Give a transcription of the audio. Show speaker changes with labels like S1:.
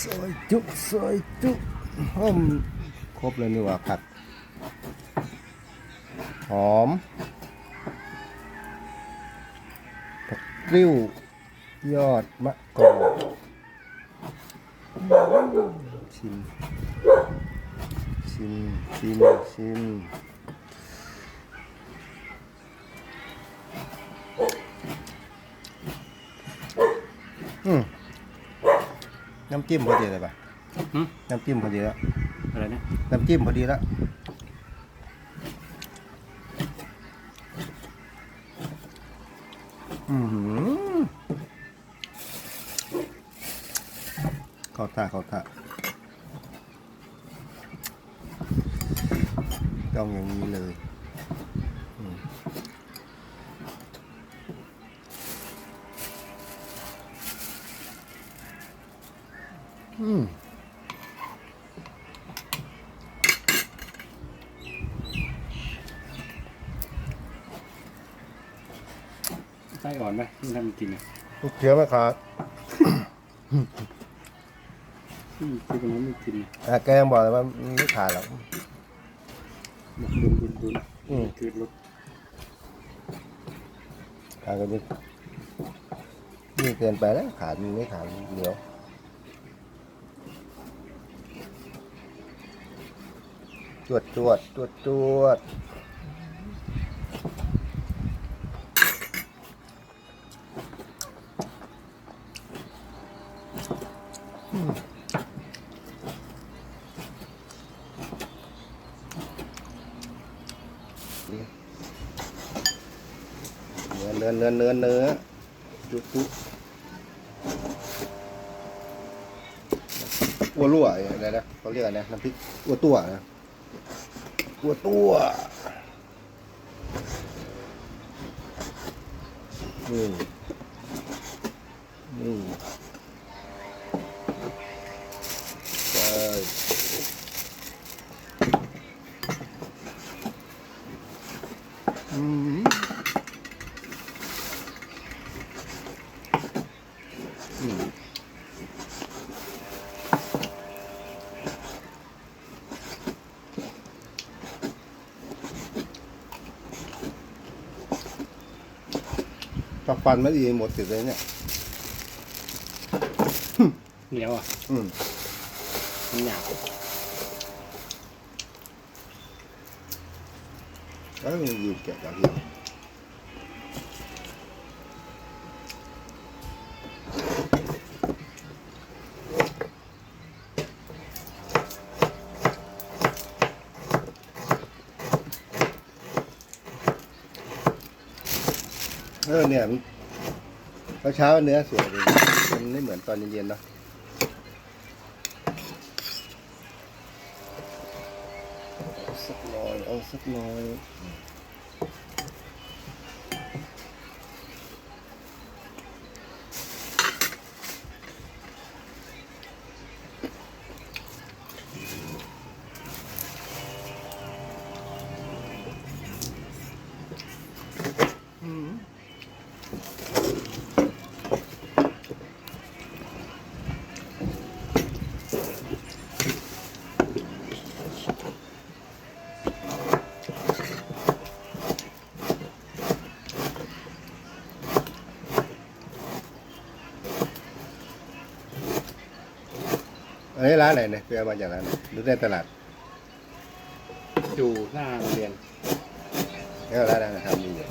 S1: ซอยจุซอยจุหอมครบเลยนี่ว่าผักหอมผักกริ้วยอดมะกอกชิมชิมชิมชิม น้ำจิ้มพอดีเลยป่ะ
S2: หึ
S1: น้ำจิ้มพอดีแล้ว
S2: อะไรนะ
S1: น้ำจิ้มพอดีแล้ว อือหือเข้าท่าเข้าท่าต้องอย่างนี้เลย อืม
S2: ไส้อ่อนไหมที่ทำกินอะ
S1: ลูกเขียวไหมครับ
S2: ที่ที่คนนั้นไม่กินอะ
S1: อะแกยังบอกเลยว่าไม่ขาดหรอก
S2: บอกดุนดุนดุน
S1: อืม
S2: คือรส
S1: ขาดกันดินี่เกินไปแล้วขาดมันไม่ขาดเหนียว จวดจวดจวดจวดอืมเนื้อเนื้อเนื้อเนื้อเนื้อจุจุอัวรั่วอะไรนะเขาเรียกอะไรนะน้ำพริกอัวตัวนะ อัวตัวนี่นี่ใช่อืม ปักฟันไม่ดีหมดติดเลยเนี่ย
S2: เหนียวอะ
S1: อืม
S2: มันหยาบ
S1: แล้วมันอยู่แกะจากเดียว เออเนี่ยมันเช้าเนื้อสวยดีมันไม่เหมือนตอนเย็นๆเนะสักหน่อยเอาสักหน่อยอั นนี้ร้านไหนเนี่ยไปเอามาจากร้านไหนหรือในตลาด
S2: อยู่หน้าโรงเรียน
S1: แล้วร้านอาหารทำดีอยู่